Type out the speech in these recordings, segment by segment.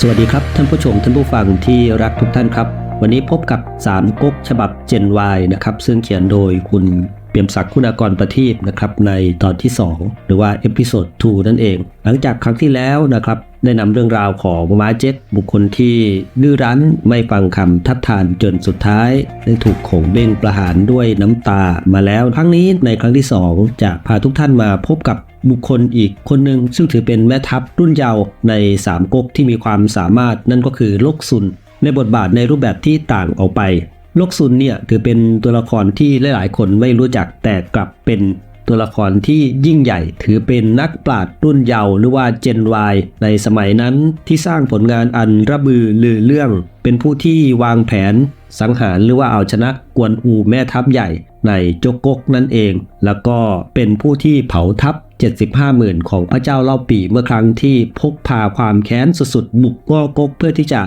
สวัสดีครับท่านผู้ชมท่านผู้ฟังที่รักทุกท่านครับ วันนี้พบกับสามก๊กฉบับ Gen Y นะครับซึ่งเขียนโดยคุณเปี่ยมศักดิ์คุณากรประทีปนะครับในตอนที่ 2 หรือว่าเอพิโซด2นั่นเอง หลังจากครั้งที่แล้วนะครับได้นำเรื่องราวของมาเจ็ตบุคคลที่ดื้อรั้นไม่ฟังคำทัดทานจนสุดท้าย ได้ถูกโขงเบ้งประหารด้วยน้ำตามาแล้วครั้งนี้ในครั้งที่ 2 จะพาทุกท่านมาพบกับ บุคคลอีกคนหนึ่งซึ่งถือเป็นแม่ทัพรุ่นเยาว์ในสามก๊กที่มีความสามารถนั่นก็คือลกซุน ในบทบาทในรูปแบบที่ต่างออกไปลกซุนเนี่ยถือเป็นตัวละครที่หลายๆ คนไม่รู้จักแต่กลับเป็นตัวละครที่ยิ่งใหญ่ ถือเป็นนักปราชญ์รุ่นเยาว์หรือว่าเจนวในสมัยนั้นที่สร้างผลงานอันระบือลือเรื่อง เป็นผู้ที่วางแผน สังหารหรือว่าเอาชนะกวนอูแม่ทัพใหญ่ในโจกกกนั่นเอง แล้วก็เป็นผู้ที่เผาทัพ 75หมื่นของพระเจ้าเล่าปีเมื่อครั้งที่พกพาความแค้นสุดๆบุกง้อกกเพื่อที่จะ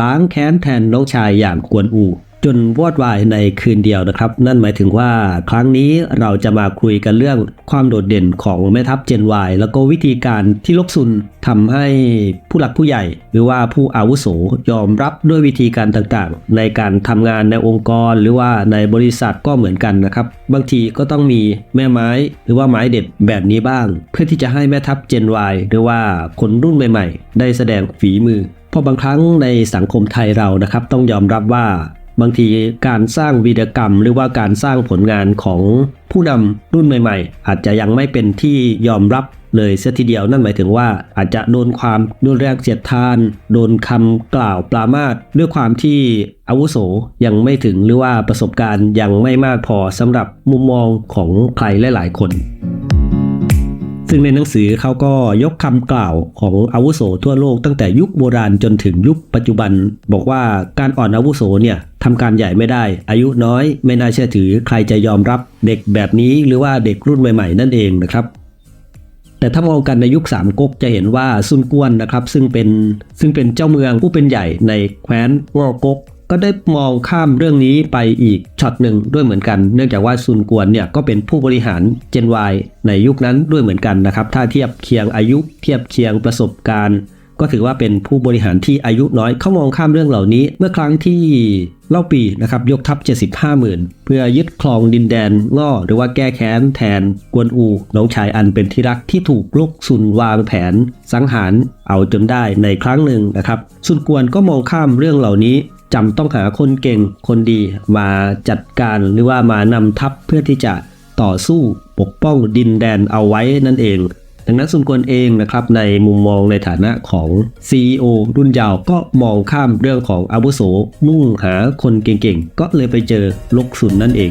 ล้างแค้นแทนน้องชายอย่างกวนอู จนวอดวายในคืนเดียวนะครับ นั่นหมายถึงว่าครั้งนี้เราจะมาคุยกันเรื่องความโดดเด่นของแม่ทัพเจนวายแล้วก็วิธีการที่ลกซุนทำให้ผู้หลักผู้ใหญ่ หรือว่าผู้อาวุโสยอมรับด้วยวิธีการต่างๆ ในการทำงานในองค์กรหรือว่าในบริษัทก็เหมือนกันนะครับ บางทีก็ต้องมีแม่ไม้หรือว่าไม้เด็ดแบบนี้บ้าง เพื่อที่จะให้แม่ทัพเจนวายหรือว่าคนรุ่นใหม่ ๆ ได้แสดงฝีมือเพราะบางครั้งในสังคมไทยเรานะครับต้องยอมรับว่า บางทีการสร้างวีรกรรม หรือว่าการสร้างผลงานของผู้นำรุ่นใหม่ ๆ อาจจะยังไม่เป็นที่ยอมรับเลยเสียทีเดียวนั่นหมายถึงว่าอาจจะโดนความรุนแรงเสียดทาน โดนคำกล่าวปรามาสด้วยความที่อาวุโสยังไม่ถึงหรือว่าประสบการณ์ยังไม่มากพอสำหรับมุมมองของใครหลาย ๆ คน ซึ่งในหนังสือเขาก็ยกคำกล่าวของอาวุโสทั่วโลกตั้งแต่ยุคโบราณจนถึงยุคปัจจุบัน บอกว่าการอ่อนอาวุโสเนี่ยทำการใหญ่ไม่ได้ อายุน้อยไม่น่าเชื่อถือใครจะยอมรับเด็กแบบนี้หรือว่าเด็กรุ่นใหม่ ๆ นั่นเองนะครับแต่ถ้ามองกันในยุคสามก๊กจะเห็นว่าซุนกวนนะครับซึ่งเป็นซึ่งเป็นเจ้าเมืองผู้เป็นใหญ่ในแคว้นวอก๊ก ก็ได้มองข้ามเรื่องนี้ไปอีกช็อตหนึ่งด้วยเหมือนกัน เนื่องจากว่าซุนกวนเนี่ยก็เป็นผู้บริหารเจนวในยุคนั้นด้วยเหมือนกันนะครับ ถ้าเทียบเคียงอายุเทียบเคียงประสบการณ์ ก็ถือว่าเป็นผู้บริหารที่อายุน้อยเขามองข้ามเรื่องเหล่านี้ เมื่อครั้งที่เล่าปีนะครับยกทัพ 75หมื่นเพื่อยึดครองดินแดนง่อหรือว่าแก้แค้นแทนกวนอูน้องชายอันเป็นที่รักที่ถูกลกซุนวางแผน สังหารเอาจนได้ในครั้งหนึ่งนะครับซุนกวนก็มองข้ามเรื่องเหล่านี้ จำต้องหาคนเก่งคนดีมาจัดการหรือว่ามานำทัพเพื่อที่จะต่อสู้ปกป้องดินแดนเอาไว้นั่นเอง ดังนั้นสุนกวนเองนะครับในมุมมองในฐานะของ CEO รุ่นยาวก็มองข้ามเรื่องของอาวุโสมุ่งหาคนเก่งๆ ก็เลยไปเจอลกซุนนั่นเอง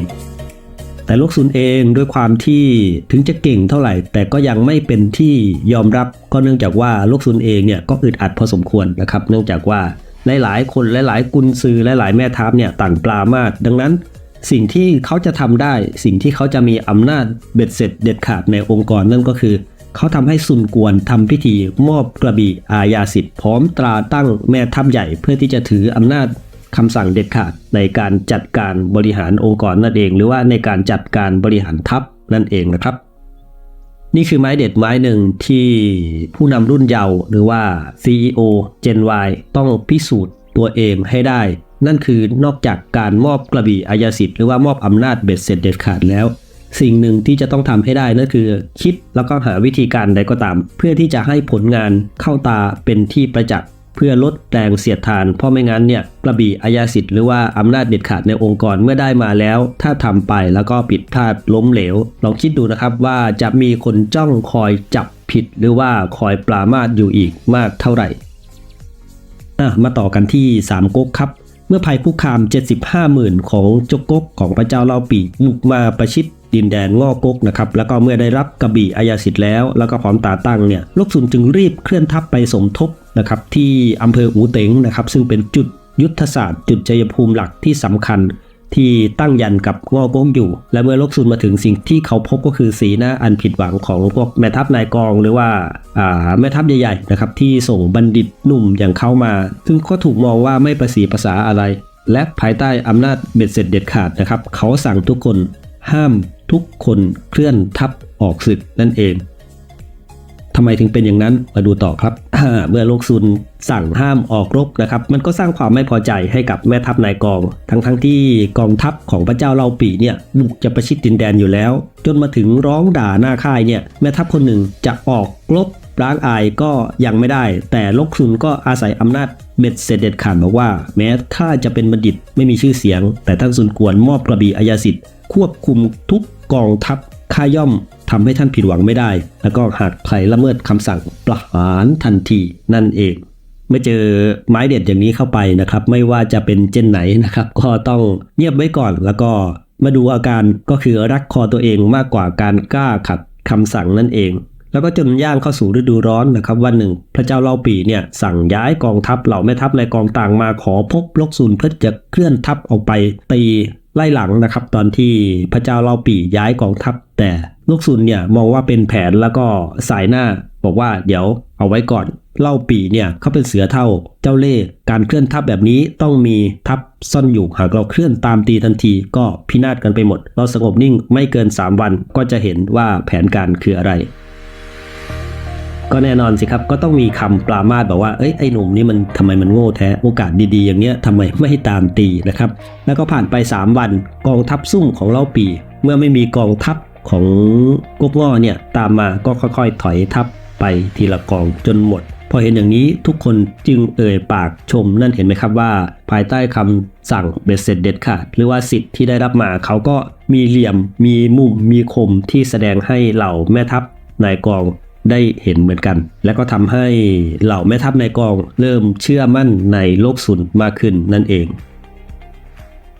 แต่ลกซุนเองด้วยความที่ถึงจะเก่งเท่าไหร่ แต่ก็ยังไม่เป็นที่ยอมรับก็เนื่องจากว่าลกซุนเองเนี่ยก็อึดอัดพอสมควรนะครับ เนื่องจากว่า หลายๆ คนหลายๆ กุนซือหลายๆ แม่ทัพเนี่ยต่างปลามาดดังนั้นสิ่งที่เขาจะทำได้ สิ่งที่เขาจะมีอำนาจเบ็ดเสร็จเด็ดขาดในองค์กรนั่นก็คือ เขาทำให้ซุนกวนทำพิธีมอบกระบี่อาญาสิทธิ์พร้อมตราตั้งแม่ทัพใหญ่เพื่อที่จะถืออำนาจคำสั่งเด็ดขาดในการจัดการบริหารองค์กรนั่นเอง หรือว่าในการจัดการบริหารทัพนั่นเองนะครับ นี่คือไม้เด็ดไม้หนึ่งที่ผู้นำรุ่นเยาว์หรือว่า CEO Gen Y ต้องพิสูจน์ตัวเองให้ได้ นั่นคือนอกจากการมอบกระบี่อายาสิทธิ์หรือว่ามอบอำนาจเบ็ดเสร็จเด็ดขาดแล้ว สิ่งหนึ่งที่จะต้องทำให้ได้นั่นคือ คิดแล้วก็หาวิธีการใดก็ตาม เพื่อที่จะให้ผลงานเข้าตาเป็นที่ประจักษ์ เพื่อลดแรงเสียดทาน เพราะไม่งั้นเนี่ยกระบี่อายาสิทธิ์หรือว่าอำนาจเด็ดขาดในองค์กรเมื่อได้มาแล้ว ถ้าทำไปแล้วก็ผิดพลาดล้มเหลว ลองคิดดูนะครับว่าจะมีคนจ้องคอยจับผิดหรือว่าคอยปรามาสอยู่อีกมากเท่าไหร่มาต่อกันที่สามก๊กครับ เมื่อภัยคุกคาม 75 หมื่นของจกก๊กของพระเจ้าเล่าปีบุกมาประชิด ดินแดนง่อกกนะครับแล้วก็เมื่อได้รับกระบี่อายาสิทธิ์แล้ว แล้วก็พร้อมตาตั้งเนี่ยลกซุนจึงรีบเคลื่อนทัพไปสมทบนะครับที่อำเภออูเต็งนะครับซึ่งเป็นจุดยุทธศาสตร์ จุดชัยภูมิหลักที่สำคัญที่ตั้งยันกับง่อกงอยู่ และเมื่อลกซุนมาถึงสิ่งที่เขาพบก็คือสีหน้าอันผิดหวังของพวกแม่ทัพนายกองหรือว่าอ่าแม่ทัพใหญ่ๆนะครับที่ส่งบัณฑิตหนุ่มอย่างเข้ามา ซึ่งก็ถูกมองว่าไม่ประสีภาษาอะไร และภายใต้อำนาจเบ็ดเสร็จเด็ดขาดนะครับ เขาสั่งทุกคนห้าม ทุกคนเคลื่อนทัพออกศึกนั่นเองทำไมถึงเป็นอย่างนั้นมาดูต่อครับ เมื่อโลกซุนสั่งห้ามออกรบนะครับ มันก็สร้างความไม่พอใจให้กับแม่ทัพนายกอง ทั้งๆทที่กองทัพของพระเจ้าเล่าปีเนี่ยบุกจะประชิดดินแดนอยู่แล้ว จนมาถึงร้องด่าหน้าค่ายเนี่ยแม่ทัพคนหนึ่งจะออกรบร้างอายก็ยังไม่ได้ แต่ลกซุนก็อาศัยอำนาจเบ็ดเสร็จเด็ดขาดบอกว่า แม้ข้าจะเป็นบัณฑิตไม่มีชื่อเสียง แต่ท่านซุนกวนมอบกระบี่อายาสิทธิ์ ควบคุมทุกกองทัพข้าย่อมทำให้ท่านผิดหวังไม่ได้ แล้วก็หากใครละเมิดคำสั่งประหารทันทีนั่นเองเมื่อเจอไม้เด็ดอย่างนี้เข้าไปนะครับ ไม่ว่าจะเป็นเจนไหนนะครับ ก็ต้องเงียบไว้ก่อนแล้วก็มาดูอาการก็คือรักคอตัวเองมากกว่าการกล้าขัดคำสั่งนั่นเอง แล้วก็จนย่างเข้าสู่ฤดูร้อนนะครับ วันหนึ่ง พระเจ้าเล่าปีเนี่ยสั่งย้ายกองทัพเหล่าแม่ทัพในกองต่างมาขอพบลกซุนเพื่อจะเคลื่อนทัพออกไปตี ไล่หลังนะครับ ตอนที่พระเจ้าเล่าปีย้ายกองทัพแต่ลูกซุนเนี่ยมองว่าเป็นแผนแล้วก็สายหน้า บอกว่าเดี๋ยวเอาไว้ก่อนเล่าปีเนี่ยเขาเป็นเสือเท่าเจ้าเล่ห์การเคลื่อนทัพแบบนี้ต้องมีทัพซ่อนอยู่หากเราเคลื่อนตามตีทันที ก็พินาศกันไปหมด เราสงบนิ่งไม่เกิน 3 วันก็จะเห็นว่าแผนการคืออะไร ก็แน่นอนสิครับก็ต้องมีคำปรามาสบอกว่าเอ้ยไอ้หนุ่มนี่มันทำไมมันโง่แท้โอกาสดีๆ อย่างเนี้ยทำไมไม่ตามตีนะครับแล้วก็ผ่านไป 3 วันกองทัพซุ่มของเล่าปี เมื่อไม่มีกองทัพของกกง้อเนี่ยตามมาก็ค่อยๆ ถอยทัพไปทีละกองจนหมด พอเห็นอย่างนี้ทุกคนจึงเอ่ยปากชมนั่นเห็นไหมครับว่า ภายใต้คำสั่งเบ็ดเสร็จเด็ดขาดหรือว่าสิทธิ์ที่ได้รับมาเขาก็มีเหลี่ยมมีมุมมีคมที่แสดงให้เหล่าแม่ทัพนายกอง ได้เห็นเหมือนกัน และก็ทำให้เหล่าแม่ทัพในกองเริ่มเชื่อมั่นในโลกสุนมากขึ้นนั่นเอง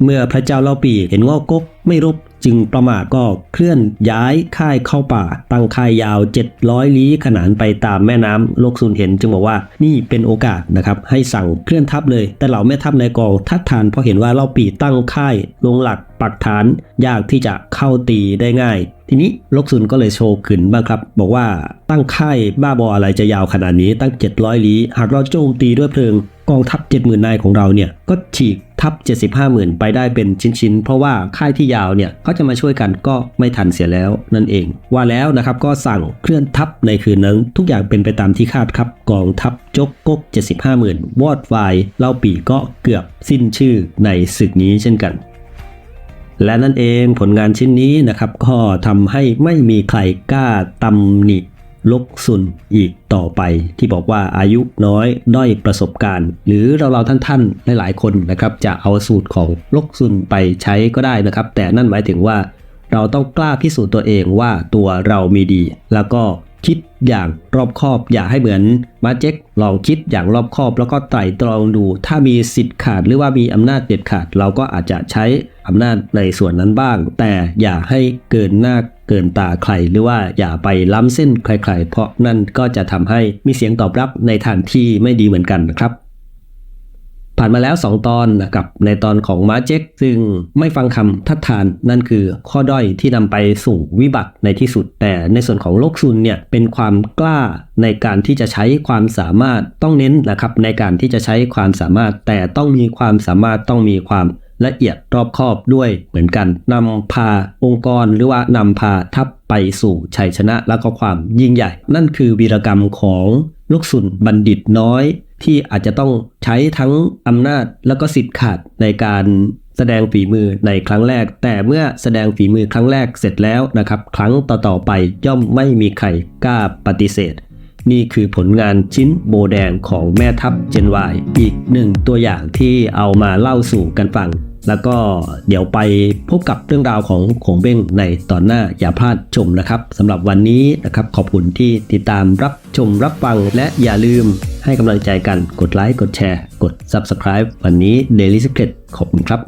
เมื่อพระเจ้าเล่าปีเห็นงอกกไม่รบ จึงประมาทก็เคลื่อนย้ายค่ายเข้าป่า ตั้งค่ายยาว 700 ลี้ขนานไปตามแม่น้ำโลกซุนเห็น จึงบอกว่านี่เป็นโอกาสนะครับให้สั่งเคลื่อนทัพเลย แต่เหล่าแม่ทัพในกองทัดทานเพราะเห็นว่าเล่าปีตั้งค่ายลงหลักปักฐาน ยากที่จะเข้าตีได้ง่าย ทีนี้ลกซุนก็เลยโชว์ขึ้นบ้างครับ บอกว่าตั้งค่ายบ้าบออะไรจะยาวขนาดนี้ตั้ง 700 ลี้ หากเราโจมตีด้วยเพลิงกองทัพ 70,000 นายของเราเนี่ยก็ฉีกทัพ 75,000 ไปได้เป็นชิ้นๆ เพราะว่าค่ายที่ยาวเนี่ยเขาจะมาช่วยกันก็ไม่ทันเสียแล้วนั่นเอง ว่าแล้วนะครับก็สั่งเคลื่อนทัพในคืนนั้น ทุกอย่างเป็นไปตามที่คาดครับกองทัพจกกก 75,000วอดวายเล่าปีก็เกือบสิ้นชื่อในศึกนี้เช่นกันและนั่นเองผลงานชิ้นนี้นะครับก็ทำให้ไม่มีใครกล้าตำหนิ ลกซุนอีกต่อไป ที่บอกว่าอายุน้อยด้อยประสบการณ์ หรือเราเราท่านๆหลายๆคนนะครับจะเอาสูตรของลกซุนไปใช้ก็ได้นะครับ แต่นั่นหมายถึงว่า เราต้องกล้าพิสูจน์ตัวเองว่าตัวเรามีดี แล้วก็คิดอย่างรอบคอบ อย่าให้เหมือนมาเจ็คลองคิดอย่างรอบคอบ แล้วก็ไตร่ตรองดู ถ้ามีสิทธิ์ขาดหรือว่ามีอำนาจเด็ดขาด เราก็อาจจะใช้อำนาจในส่วนนั้นบ้าง แต่อย่าให้เกินหน้า เกินตาใคร หรือว่าอย่าไปล้ำเส้นใคร ๆ เพราะนั่นก็จะทำให้มีเสียงตอบรับในทางที่ไม่ดีเหมือนกันนะครับผ่านมาแล้ว 2 ตอนนะครับในตอนของมาเจ็กซึ่งไม่ฟังคำทัดทานนั่นคือข้อด้อยที่นำไปสู่วิบัติในที่สุด แต่ในส่วนของโลกซุนเนี่ยเป็นความกล้าในการที่จะใช้ความสามารถต้องเน้นนะครับในการที่จะใช้ความสามารถ แต่ต้องมีความสามารถต้องมีความ ละเอียดรอบคอบด้วยเหมือนกันนำพาองค์กรหรือว่านำพาทัพไปสู่ชัยชนะและก็ความยิ่งใหญ่ นั่นคือวีรกรรมของลูกสุนบัณฑิตน้อย ที่อาจจะต้องใช้ทั้งอำนาจแล้วก็สิทธิ์ขาดในการแสดงฝีมือในครั้งแรก แต่เมื่อแสดงฝีมือครั้งแรกเสร็จแล้วนะครับ ครั้งต่อๆไปย่อมไม่มีใครกล้าปฏิเสธ นี่คือผลงานชิ้นโบแดงของแม่ทัพเจนวายอีกหนึ่งตัวอย่างที่เอามาเล่าสู่กันฟัง แล้วก็เดี๋ยวไปพบกับเรื่องราวของโขงเบ้งในตอนหน้าอย่าพลาดชมนะครับสำหรับวันนี้นะครับขอบคุณที่ติดตามรับชมรับฟัง และอย่าลืมให้กำลังใจกันกดไลค์กดแชร์ กด Subscribe วันนี้ Daily Secret ขอบคุณครับ